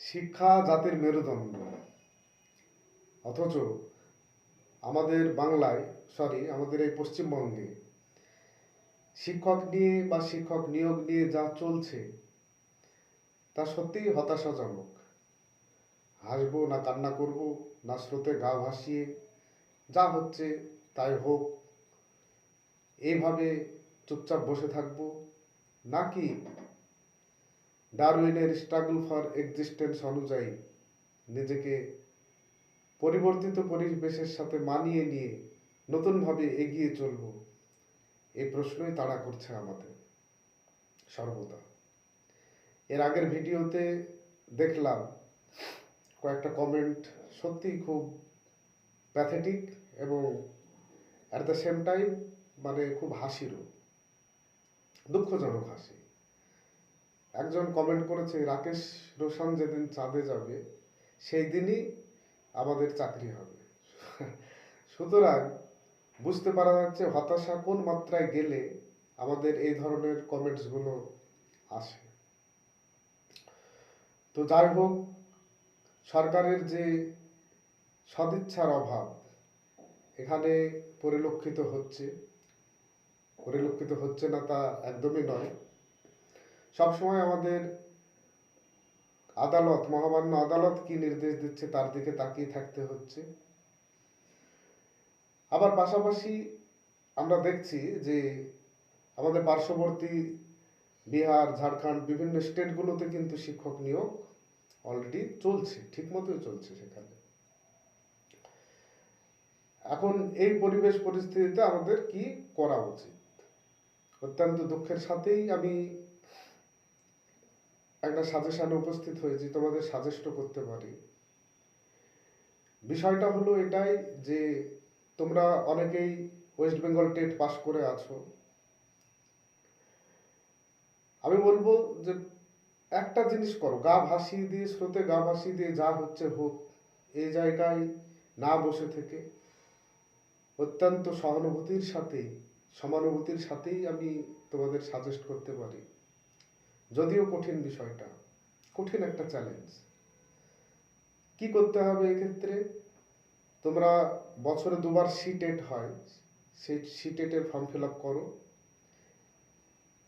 শিক্ষা জাতির মেরুদণ্ড। অথচ আমাদের বাংলায় সরি আমাদের এই পশ্চিমবঙ্গে শিক্ষক নিয়ে বা শিক্ষক নিয়োগ নিয়ে যা চলছে, তা সত্যিই হতাশাজনক। হাসবো না কান্না করব, না স্রোতে গা ভাসিয়ে, যা হচ্ছে তাই হোক এইভাবে চুপচাপ বসে থাকব, নাকি ডারউইনের স্ট্রাগল ফর এক্সিস্টেন্স অনুযায়ী নিজেকে পরিবর্তিত পরিবেশের সাথে মানিয়ে নিয়ে নতুনভাবে এগিয়ে চলব। এই প্রশ্নই তাড়া করছে আমাদের। সর্বদা। এর আগের ভিডিওতে দেখলাম কয়েকটা কমেন্ট সত্যিই খুব প্যাথেটিক এবং অ্যাট দ্য সেম টাইম মানে খুব হাসিরও, দুঃখজনক হাসি। একজন কমেন্ট করেছে, রাকেশ রোশন যেদিন চাঁদে যাবে সেই দিনই আমাদের চাকরি হবে। সুতরাং বুঝতে পারা যাচ্ছে হতাশা কোন মাত্রায় গেলে আমাদের এই ধরনের কমেন্টসগুলো আসে। তো যাই হোক, সরকারের যে সদিচ্ছার অভাব, এখানে পরিলক্ষিত হচ্ছে। পরিলক্ষিত হচ্ছে না তা একদমই নয়। সবসময় আমাদের আদালত, মহামান্য আদালত কি নির্দেশ দিচ্ছে তার দিকে তাকিয়ে থাকতে হচ্ছে। আবার পাশাপাশি আমরা দেখছি যে আমাদের পার্শ্ববর্তী বিহার, ঝাড়খণ্ড বিভিন্ন স্টেটগুলোতে কিন্তু শিক্ষক নিয়োগ অলরেডি চলছে ঠিক মতোই চলছে সেখানে। এখন এই পরিবেশ পরিস্থিতিতে আমাদের কি করা উচিত? অত্যন্ত দুঃখের সাথেই আমি একটা সাজেশনে উপস্থিত হয়েছি তোমাদের সাজেস্ট করতে পারি। বিষয়টা হলো এটাই যে, তোমরা অনেকেই ওয়েস্ট বেঙ্গল টেট পাস করে আছো। আমি বলব যে, একটা জিনিস করো, গা ভাসিয়ে দিয়ে, স্রোতে গা ভাসিয়ে দিয়ে যা হচ্ছে হোক এই জায়গায় না বসে থেকে। অত্যন্ত সহানুভূতির সাথেই, সমানুভূতির সাথেই আমি তোমাদের সাজেস্ট করতে পারি। যদিও কঠিন বিষয়টা, কঠিন একটা চ্যালেঞ্জ কি করতে হবে এক্ষেত্রে? তোমরা বছরে দুবার সি টেট হয়, সেই সি টেটের ফর্ম ফিল আপ করো।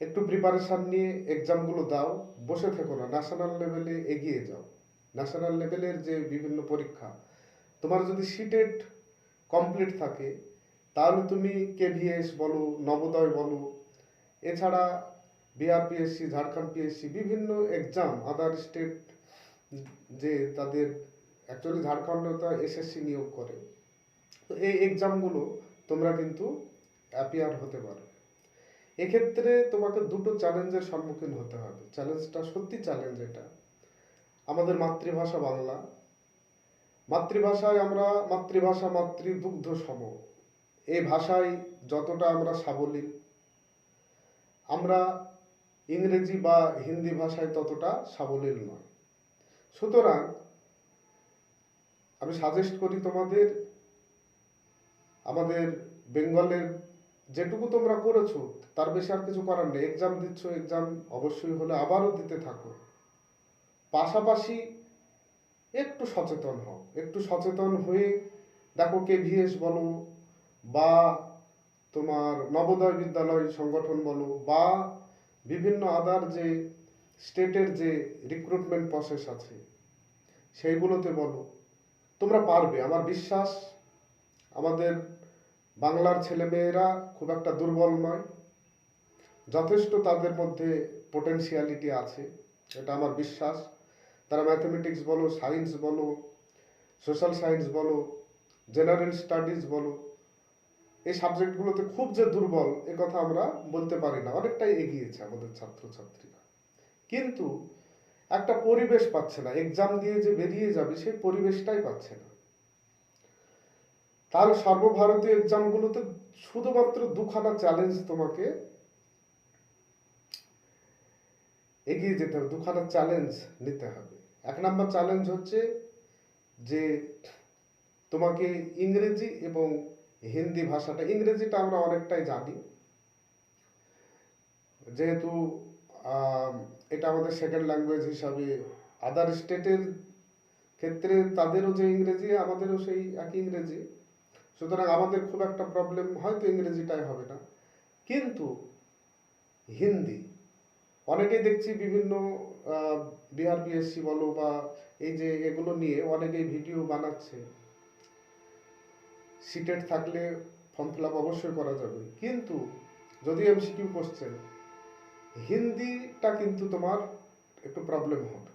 একটু প্রিপারেশন নিয়ে এক্সামগুলো দাও, বসে থেকো না ন্যাশনাল লেভেলে এগিয়ে যাও। ন্যাশনাল লেভেলের যে বিভিন্ন পরীক্ষা, তোমার যদি সি টেট কমপ্লিট থাকে, তাহলে তুমি কেভিএস বলো, নবোদয় বলো, এছাড়া বিহার পিএসসি ঝাড়খণ্ড পিএসসি বিভিন্ন এক্সাম আদার স্টেট যে তাদের অ্যাকচুয়ালি ঝাড়খণ্ডে তো এসএসসি নিয়োগ করে। তো এই এক্সামগুলো তোমরা কিন্তু অ্যাপিয়ার হতে পারো। এক্ষেত্রে তোমাকে দুটো চ্যালেঞ্জের সম্মুখীন হতে হবে। চ্যালেঞ্জটা সত্যি চ্যালেঞ্জ এটা। আমাদের মাতৃভাষা বাংলা। মাতৃভাষায় আমরা মাতৃভাষা, মাতৃদুগ্ধ সম। এই ভাষায় যতটা আমরা সাবলীল, আমরা ইংরেজি বা হিন্দি ভাষায় ততটা সাবলীল নয়। সুতরাং, আমি সাজেস্ট করি তোমাদের, আমাদের বেঙ্গলের যেটুকু তোমরা করেছ, তার বেশি আর কিছু করার নেই। এক্সাম দিচ্ছ এক্সাম অবশ্যই হলে আবারও দিতে থাকো। পাশাপাশি একটু সচেতন হও। একটু সচেতন হয়ে দেখো কে ভিএস বলো বা তোমার নবোদয় বিদ্যালয় সংগঠন বলো বা বিভিন্ন আদার যে স্টেটের যে রিক্রুটমেন্ট প্রসেস আছে, সেইগুলোতে বলো। তোমরা পারবে। আমার বিশ্বাস, আমাদের বাংলার ছেলেমেয়েরা খুব একটা দুর্বল নয়। যথেষ্ট তাদের মধ্যে পোটেন্সিয়ালিটি আছে, এটা আমার বিশ্বাস। তারা ম্যাথমেটিক্স বলো সায়েন্স বলো সোশ্যাল সায়েন্স বলো জেনারেল স্টাডিজ বলো এই সাবজেক্টগুলোতে খুব যে দুর্বল, এ কথা আমরা বলতে পারি না। অনেকটাই এগিয়েছে আমাদের ছাত্রছাত্রীরা। কিন্তু একটা পরিবেশ পাচ্ছে না। এক্সাম দিয়ে যে বেরিয়ে যাবে, সেই পরিবেশটাই পাচ্ছে না। তার সর্বভারতীয় এক্সামগুলোতে শুধুমাত্র দুখানা চ্যালেঞ্জ তোমাকে এগিয়ে যেতে হবে, দুখানা চ্যালেঞ্জ নিতে হবে। এক নম্বর চ্যালেঞ্জ হচ্ছে যে তোমাকে ইংরেজি এবং হিন্দি ভাষাটা, ইংরেজিটা আমরা অনেকটাই জানি। যেহেতু এটা আমাদের সেকেন্ড ল্যাঙ্গুয়েজ হিসাবে আদার স্টেটের ক্ষেত্রে তাদেরও যে ইংরেজি, আমাদেরও সেই একই ইংরেজি। সুতরাং আমাদের খুব একটা প্রবলেম হয়তো ইংরেজিটাই হবে না। কিন্তু হিন্দি, অনেকেই দেখছি বিভিন্ন বিহার বিএসসি বলো বা এই যে এগুলো নিয়ে অনেকেই ভিডিও বানাচ্ছে। সিটেট থাকলে ফর্ম ফিল আপ অবশ্যই করা যাবে। কিন্তু যদি এমসিকিউ কোশ্চেন হিন্দিটা কিন্তু তোমার একটু প্রবলেম হবে।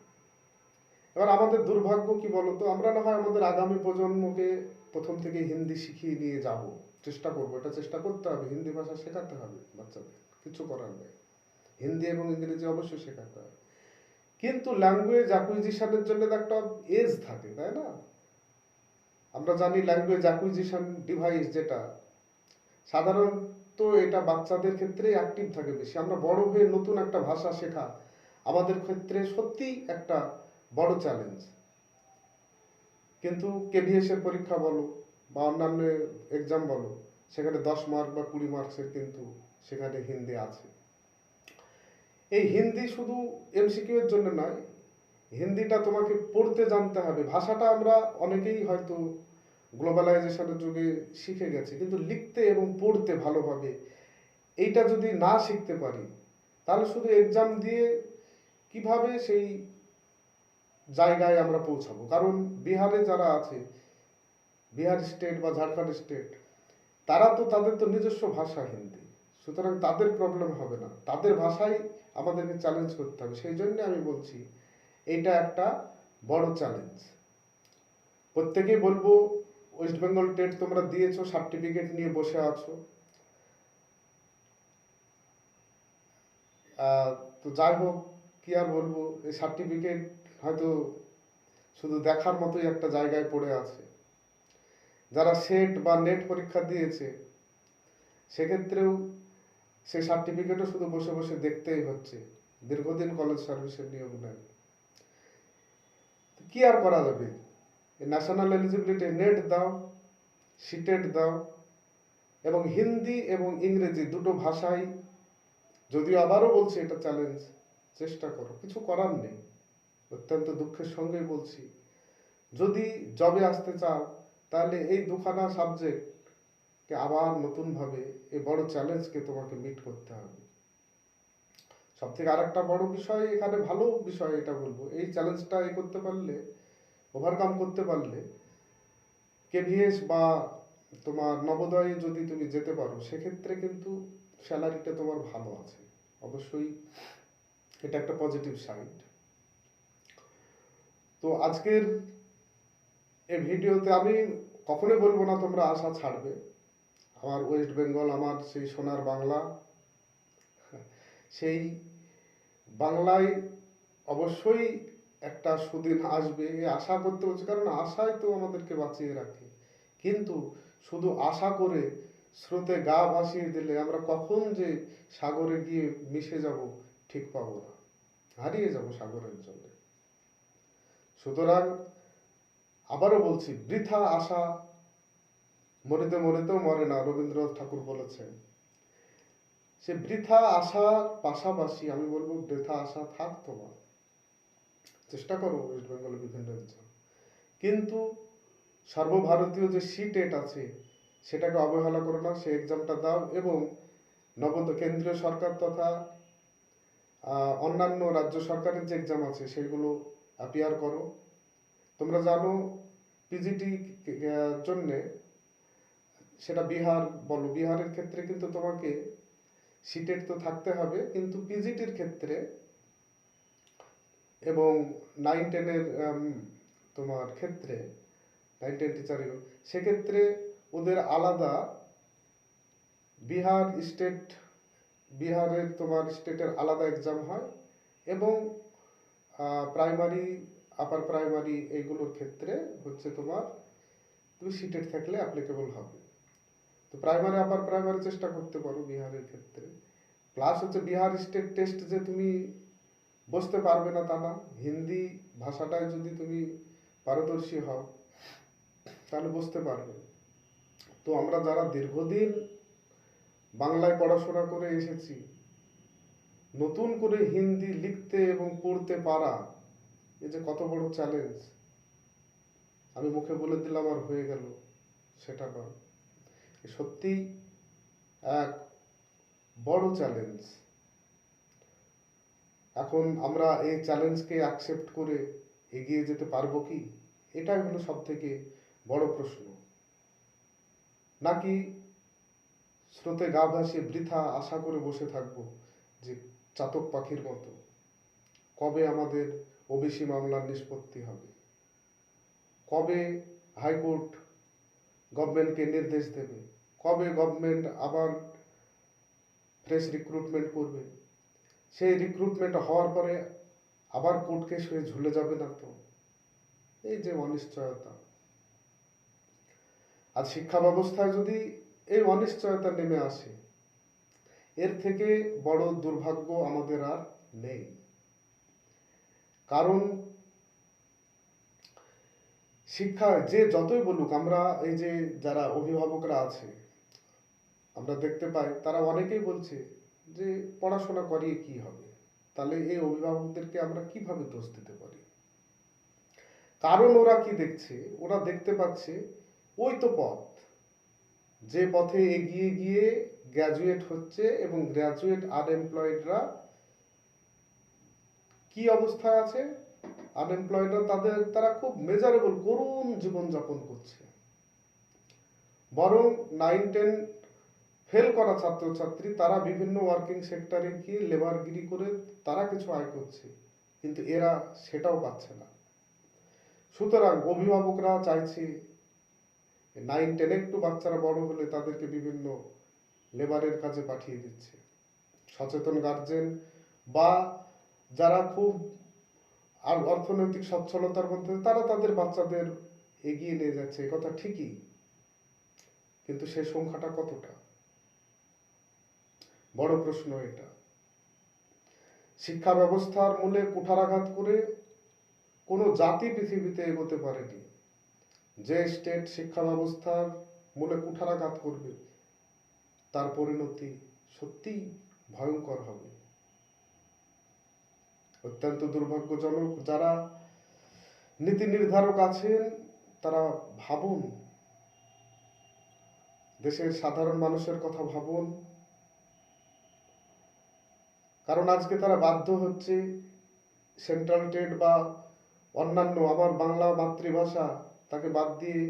এবার আমাদের দুর্ভাগ্য কি বলতো? আমরা না হয় আমাদের আগামী প্রজন্মকে প্রথম থেকে হিন্দি শিখিয়ে নিয়ে যাব। চেষ্টা করব, এটা চেষ্টা করতে হবে। হিন্দি ভাষা শেখাতে হবে বাচ্চাদের, কিছু করার নেই। হিন্দি এবং ইংরেজি অবশ্যই শেখাতে হবে। কিন্তু ল্যাঙ্গুয়েজ অ্যাকুইজিশনের জন্য একটা এজ থাকে, তাই না? আমরা জানি ল্যাঙ্গুয়েজ অ্যাকুইজিশন ডিভাইস যেটা, সাধারণত এটা বাচ্চাদের ক্ষেত্রে অ্যাক্টিভ থাকে বেশি। আমরা বড় হয়ে নতুন একটা ভাষা শেখা আমাদের ক্ষেত্রে সত্যি একটা বড় চ্যালেঞ্জ কিন্তু কেভিএস এর পরীক্ষা বলো বা অন্যান্য এক্সাম বলো, সেখানে দশ মার্ক বা কুড়ি মার্কসের কিন্তু সেখানে হিন্দি আছে। এই হিন্দি শুধু এমসিকিউ এর জন্য নয়, হিন্দিটা তোমাকে পড়তে জানতে হবে। ভাষাটা আমরা অনেকেই হয়তো গ্লোবালাইজেশনের যুগে শিখে গেছি। কিন্তু লিখতে এবং পড়তে ভালোভাবে এইটা যদি না শিখতে পারি, তাহলে শুধু এক্সাম দিয়ে কীভাবে সেই জায়গায় আমরা পৌঁছাবো? কারণ বিহারে যারা আছে, বিহার স্টেট বা ঝাড়খণ্ড স্টেট তারা তো তাদের তো নিজস্ব ভাষা হিন্দি। সুতরাং তাদের প্রবলেম হবে না। তাদের ভাষাই আমাদেরকে চ্যালেঞ্জ করতে হবে। সেই জন্য আমি বলছি, এটা একটা বড় চ্যালেঞ্জ প্রত্যেকেই বলব ওয়েস্ট বেঙ্গল টেট তোমরা দিয়েছ, সার্টিফিকেট নিয়ে বসে আছো। তো যাই হোক, কি আর বলব, এই সার্টিফিকেট হয়তো শুধু দেখার মতোই একটা জায়গায় পড়ে আছে। যারা সেট বা নেট পরীক্ষা দিয়েছে, সেক্ষেত্রেও সেই সার্টিফিকেটও শুধু বসে বসে দেখতেই হচ্ছে, দীর্ঘদিন কলেজ সার্ভিসের নিয়ম নেই। তো কি আর করা যাবে? ন্যাশনাল এলিজিবিলিটি নেট দাও সিটেট দাও এবং হিন্দি এবং ইংরেজি দুটো ভাষাই যদিও আবারও বলছি এটা চ্যালেঞ্জ চেষ্টা করো। কিছু করার নেই, অত্যন্ত দুঃখের সঙ্গেই বলছি। যদি জবে আসতে চাও, তাহলে এই দুখানা সাবজেক্টকে আবার নতুনভাবে এই বড় চ্যালেঞ্জকে তোমাকে মিট করতে হবে। সব থেকে আরেকটা বড় বিষয়, এখানে ভালো বিষয় এটা বলব। এই চ্যালেঞ্জটা এ করতে পারলে ওভারকাম করতে পারলে কেভিএস বা তোমার নবোদয়ে যদি তুমি যেতে পারো, সেক্ষেত্রে কিন্তু স্যালারিটা তোমার ভালো আছে। অবশ্যই এটা একটা পজিটিভ সাইড তো আজকের এই ভিডিওতে আমি কখনোই বলব না তোমরা আশা ছাড়বে। আমার ওয়েস্ট বেঙ্গল আমার সেই সোনার বাংলা, সেই বাংলায় অবশ্যই একটা সুদিন আসবে, এই আশা করতে হচ্ছে, কারণ আশাই তো আমাদেরকে বাঁচিয়ে রাখে। কিন্তু শুধু আশা করে স্রোতে গা ভাসিয়ে দিলে আমরা কখন যে সাগরে গিয়ে মিশে যাব ঠিক পাবো না। হারিয়ে যাব সাগরের জন্য সুতরাং আবারও বলছি, বৃথা আশা মরিতে মরিতেও মরে না, রবীন্দ্রনাথ ঠাকুর বলেছেন। সে বৃথা আশার পাশাপাশি আমি বলব, বৃথা আশা থাক তোমার। চেষ্টা করো ওয়েস্ট বেঙ্গলের বিভিন্ন এক্সাম কিন্তু সর্বভারতীয় যে সি টেট আছে, সেটাকে অবহেলা করো না, সেই এক্সামটা দাও এবং নবদ কেন্দ্রীয় সরকার তথা অন্যান্য রাজ্য সরকারের যে এক্সাম আছে, সেগুলো অ্যাপিয়ার করো। তোমরা জানো পিজিটি জন্যে সেটা বিহার বলো। বিহারের ক্ষেত্রে কিন্তু তোমাকে সিটেট তো থাকতে হবে, কিন্তু পিজিটির ক্ষেত্রে এবং নাইন টেনের তোমার ক্ষেত্রে নাইন টেন টিচারের সেক্ষেত্রে ওদের আলাদা বিহার স্টেট বিহারের তোমার স্টেটের আলাদা এক্সাম হয় এবং প্রাইমারি আপার প্রাইমারি এইগুলোর ক্ষেত্রে হচ্ছে তোমার তুমি সিটেট থাকলে অ্যাপ্লিকেবল হবে। তো প্রাইমারি আপার প্রাইমারি চেষ্টা করতে পারো বিহারের ক্ষেত্রে। প্লাস হচ্ছে বিহার স্টেট টেস্ট যে তুমি বসতে পারবে না তা না হিন্দি ভাষাটায় যদি তুমি পারদর্শী হও, তাহলে বুঝতে পারবে। তো আমরা যারা দীর্ঘদিন বাংলায় পড়াশোনা করে এসেছি, নতুন করে হিন্দি লিখতে এবং পড়তে পারা এই যে কত বড় চ্যালেঞ্জ আমি মুখে বলে দিলাম আর হয়ে গেল, সেটা নয়। এ সত্যিই এক বড় চ্যালেঞ্জ এখন আমরা এই চ্যালেঞ্জকে অ্যাকসেপ্ট করে এগিয়ে যেতে পারব কি? এটাই হলো সব থেকে বড় প্রশ্ন। নাকি স্রোতে গা ভাসিয়ে বৃথা আশা করে বসে থাকব যে চাতক পাখির মতো? কবে আমাদের ওবিসি মামলার নিষ্পত্তি হবে? কবে হাইকোর্ট গভর্নমেন্টকে নির্দেশ দেবে? কবে গভর্নমেন্ট আবার ফ্রেশ রিক্রুটমেন্ট করবে? সেই রিক্রুটমেন্ট হওয়ার পরে আবার কোর্ট কেস হয়ে ঝুলে যাবে না তো? এই যে অনিশ্চয়তা। আর শিক্ষা ব্যবস্থায় যদি এই অনিশ্চয়তা নেমে আসে, এর থেকে বড় দুর্ভাগ্য আমাদের আর নেই। কারণ শিক্ষা যে যতই বলুক, আমরা এই যে যারা অভিভাবকরা আছে, আমরা দেখতে পাই, তারা অনেকেই বলছে যে পড়াশোনা করিয়ে কি হবে? তাহলে এই অভিভাবকদেরকে আমরা কীভাবে দোষ দিতে পারি? কারণ ওরা কি দেখছে? ওরা দেখতে পাচ্ছে ওই তো পথ। যে পথে এগিয়ে গিয়ে গ্র্যাজুয়েট হচ্ছে এবং গ্র্যাজুয়েট আনএমপ্লয়েডরা কি অবস্থায় আছে? আনএমপ্লয়েডরা তাদের, তারা খুব মেজারেবল করুণ জীবনযাপন করছে। বরং নাইন টেন ফেল করা ছাত্রছাত্রী, তারা বিভিন্ন ওয়ার্কিং সেক্টরে গিয়ে লেবারগিরি করে তারা কিছু আয় করছে, কিন্তু এরা সেটাও পাচ্ছে না। সুতরাং অভিভাবকরা চাইছে নাইন টেন একটু বাচ্চারা বড় হলে তাদেরকে বিভিন্ন লেবারের কাজে পাঠিয়ে দিচ্ছে। সচেতন গার্জেন বা যারা খুব আর অর্থনৈতিক সচ্ছলতার মধ্যে, তারা তাদের বাচ্চাদের এগিয়ে নিয়ে যাচ্ছে কথা ঠিকই। কিন্তু সেই সংখ্যাটা কতটা? বড় প্রশ্ন এটা। শিক্ষা ব্যবস্থার মূলে কুঠারাঘাত করে কোনো জাতি পৃথিবীতে এগোতে পারেনি। যে স্টেট শিক্ষা ব্যবস্থার মূলে কুঠারাঘাত করবে, তার পরিণতি সত্যিই ভয়ঙ্কর হবে। অত্যন্ত দুর্ভাগ্যজনক যারা নীতি নির্ধারক আছেন, তারা ভাবুন, দেশের সাধারণ মানুষের কথা ভাবুন কারণ আজকে তারা বাধ্য হচ্ছে সেন্ট্রাল টেট বা অন্যান্য আমার বাংলা মাতৃভাষা তাকে বাদ দিয়ে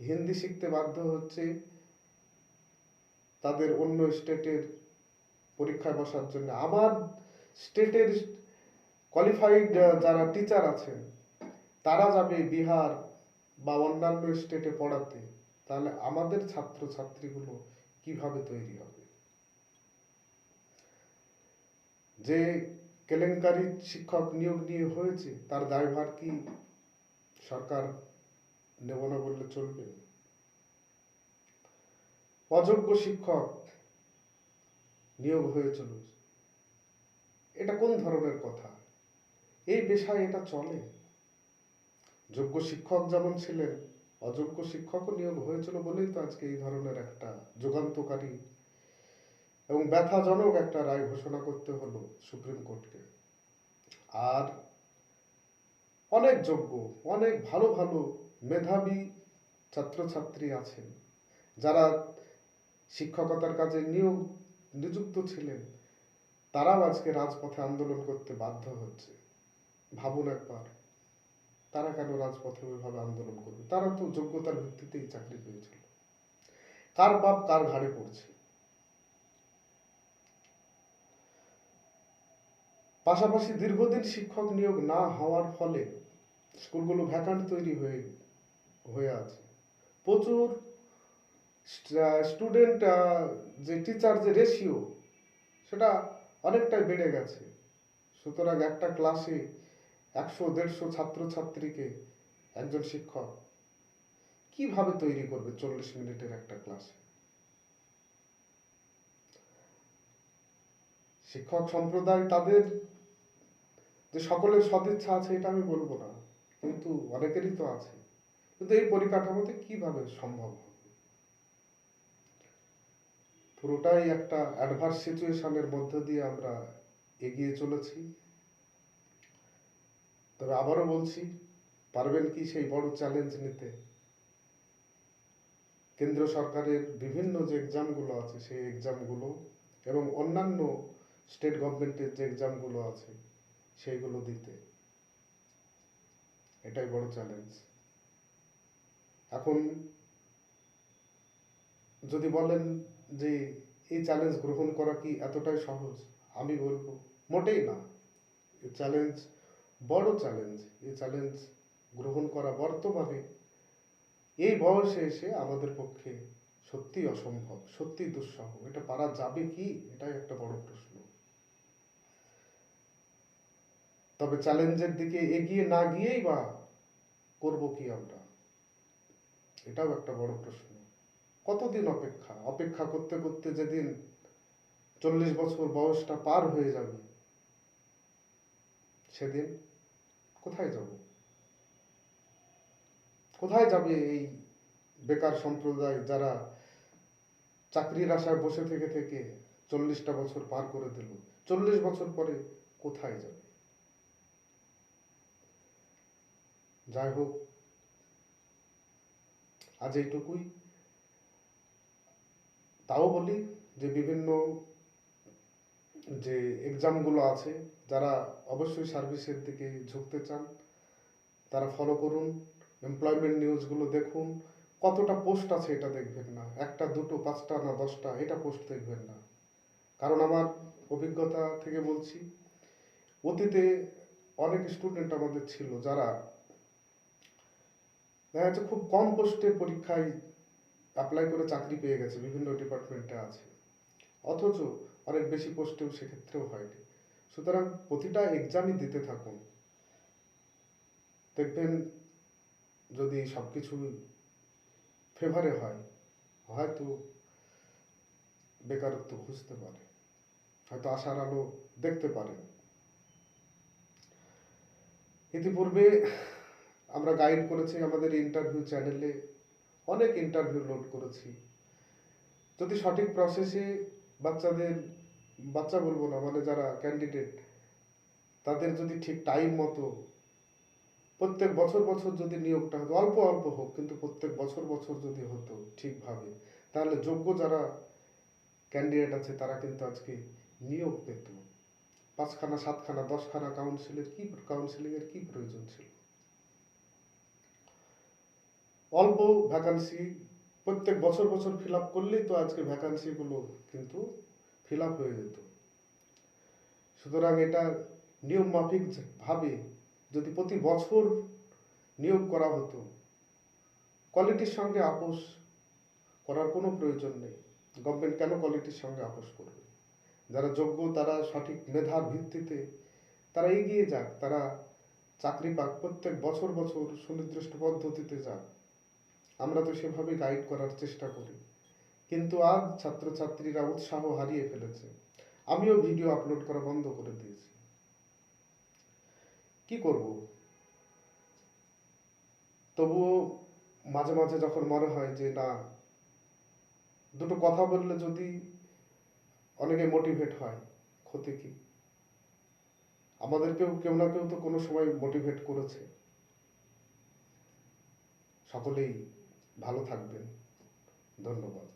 হিন্দি শিখতে বাধ্য হচ্ছে তাদের অন্য স্টেটের পরীক্ষায় বসার জন্য। আমার স্টেটের কোয়ালিফাইড যারা টিচার আছেন, তারা যাবে বিহার বা অন্যান্য স্টেটে পড়াতে। তাহলে আমাদের ছাত্র ছাত্রীগুলো কীভাবে তৈরি হবে? যে কেলেঙ্কারি শিক্ষক নিয়োগ নিয়ে হয়েছে, তার দায়ভার কি সরকার নেব না বললে চলবে? অযোগ্য শিক্ষক নিয়োগ হয়েছিল এটা কোন ধরনের কথা? এই পেশায় এটা চলে। যোগ্য শিক্ষক যেমন ছিলেন, অযোগ্য শিক্ষকও নিয়োগ হয়েছিল বলেই তো আজকে এই ধরনের একটা যুগান্তকারী এবং ব্যথাজনক একটা রায় ঘোষণা করতে হলো সুপ্রিম কোর্টকে। আর অনেক যোগ্য, অনেক ভালো ভালো মেধাবী ছাত্রছাত্রী আছেন, যারা শিক্ষকতার কাজে নিয়োগ, নিযুক্ত ছিলেন, তারাও আজকে রাজপথে আন্দোলন করতে বাধ্য হচ্ছে। ভাবুন একবার, তারা কেন রাজপথে ওইভাবে আন্দোলন করবে? তারা তো যোগ্যতার ভিত্তিতেই চাকরি পেয়েছিল। কার বাপ, কার ঘাড়ে পড়ছে? পাশাপাশি দীর্ঘদিন শিক্ষক নিয়োগ না হওয়ার ফলে স্কুলগুলো ভ্যাকান্ট তৈরি হয়ে হয়ে আছে। প্রচুর স্টুডেন্ট যে টিচার যে রেশিও সেটা অনেকটাই বেড়ে গেছে। সুতরাং একটা ক্লাসে একশো, দেড়শো ছাত্রছাত্রীকে একজন শিক্ষক কীভাবে তৈরি করবে চল্লিশ মিনিটের একটা ক্লাসে শিক্ষক সম্প্রদায় তাদের যে সকলের সদিচ্ছা আছে, এটা আমি বলব না। কিন্তু অনেকেরই তো আছে। কিন্তু এই পরিকাঠামোতে কীভাবে সম্ভব হবে? পুরোটাই একটা অ্যাডভার্স সিচুয়েশনের মধ্য দিয়ে আমরা এগিয়ে চলেছি। তবে আবারও বলছি, পারবেন কি সেই বড় চ্যালেঞ্জ নিতে? কেন্দ্র সরকারের বিভিন্ন যে এক্সামগুলো আছে, সেই এক্সামগুলো এবং অন্যান্য স্টেট গভর্নমেন্টের যে এক্সামগুলো আছে সেইগুলো দিতে। এটাই বড় চ্যালেঞ্জ এখন যদি বলেন যে এই চ্যালেঞ্জ গ্রহণ করা কি এতটাই সহজ? আমি বলব, মোটেই না। এই চ্যালেঞ্জ বড় চ্যালেঞ্জ এই চ্যালেঞ্জ গ্রহণ করা বর্তমানে এই বয়সে এসে আমাদের পক্ষে সত্যি অসম্ভব সত্যি দুঃসহ। এটা পারা যাবে কি? এটাই একটা বড় প্রশ্ন। তবে চ্যালেঞ্জের দিকে এগিয়ে না গিয়েই বা করব কি আমরা? এটাও একটা বড় প্রশ্ন। কতদিন অপেক্ষা? অপেক্ষা করতে করতে যেদিন চল্লিশ বছর বয়সটা পার হয়ে যাবে, সেদিন কোথায় যাব? কোথায় যাবে এই বেকার সম্প্রদায় যারা চাকরির আশায় বসে থেকে থেকে চল্লিশটা বছর পার করে দিল? চল্লিশ বছর পরে কোথায় যাবে? যাই হোক আজ এইটুকুই। তাও বলি যে বিভিন্ন যে এক্সামগুলো আছে, যারা অবশ্যই সার্ভিসের দিকে ঝুঁকতে চান, তারা ফলো করুন। এমপ্লয়মেন্ট নিউজগুলো দেখুন। কতটা পোস্ট আছে এটা দেখবেন না। একটা, দুটো, পাঁচটা না দশটা, এটা পোস্ট দেখবেন না। কারণ আমার অভিজ্ঞতা থেকে বলছি, অতীতে অনেক স্টুডেন্ট আমাদের ছিল যারা দেখা যাচ্ছে খুব কম পোস্টের পরীক্ষায় অ্যাপ্লাই করে চাকরি পেয়ে গেছে, বিভিন্ন ডিপার্টমেন্টে আছে। অথচ অনেক বেশি পোস্টেও সেক্ষেত্রেও হয়নি। সুতরাং প্রতিটা এক্সামই দিতে থাকুন। দেখবেন যদি সব কিছু ফেভারে হয়, হয়তো বেকারত্ব খুঁজতে পারে। হয়তো আশার আলো দেখতে পারেন। ইতিপূর্বে আমরা গাইড করেছি আমাদের ইন্টারভিউ চ্যানেলে অনেক ইন্টারভিউ লোড করেছি। যদি সঠিক প্রসেসে বাচ্চাদের, বাচ্চা বলব না মানে যারা ক্যান্ডিডেট তাদের যদি ঠিক টাইম মতো প্রত্যেক বছর বছর যদি নিয়োগটা হতো, অল্প অল্প হোক, কিন্তু প্রত্যেক বছর বছর যদি হতো ঠিকভাবে, তাহলে যোগ্য যারা ক্যান্ডিডেট আছে, তারা কিন্তু আজকে নিয়োগ পেত। পাঁচখানা, সাতখানা, দশখানা কাউন্সিলের কি কাউন্সিলিংয়ের কি প্রয়োজন ছিল? অল্প ভ্যাকান্সি প্রত্যেক বছর বছর ফিল আপ করলেই তো আজকে ভ্যাকান্সিগুলো কিন্তু ফিল আপ হয়ে যেত। সুতরাং এটা নিয়ম মাফিক ভাবে যদি প্রতি বছর নিয়োগ করা হতো কোয়ালিটির সঙ্গে আপোষ করার কোনো প্রয়োজন নেই। গভর্নমেন্ট কেন কোয়ালিটির সঙ্গে আপোষ করবে? যারা যোগ্য, তারা সঠিক মেধার ভিত্তিতে তারা এগিয়ে যাক, তারা চাকরি পাক, প্রত্যেক বছর বছর সুনির্দিষ্ট পদ্ধতিতে যাক। আমরা তো সেভাবে গাইড করার চেষ্টা করি। কিন্তু আজ ছাত্রছাত্রীরা উৎসাহ হারিয়ে ফেলেছে। আমিও ভিডিও আপলোড করা বন্ধ করে দিয়েছি। কি করব? তবুও মাঝে মাঝে যখন মনে হয় যে না, দুটো কথা বললে যদি অনেকে মোটিভেট হয়, ক্ষতি কি? আমাদেরকেও কেউ না কেউ তো কোনো সময় মোটিভেট করেছে। সকলেই ভালো থাকবেন। ধন্যবাদ।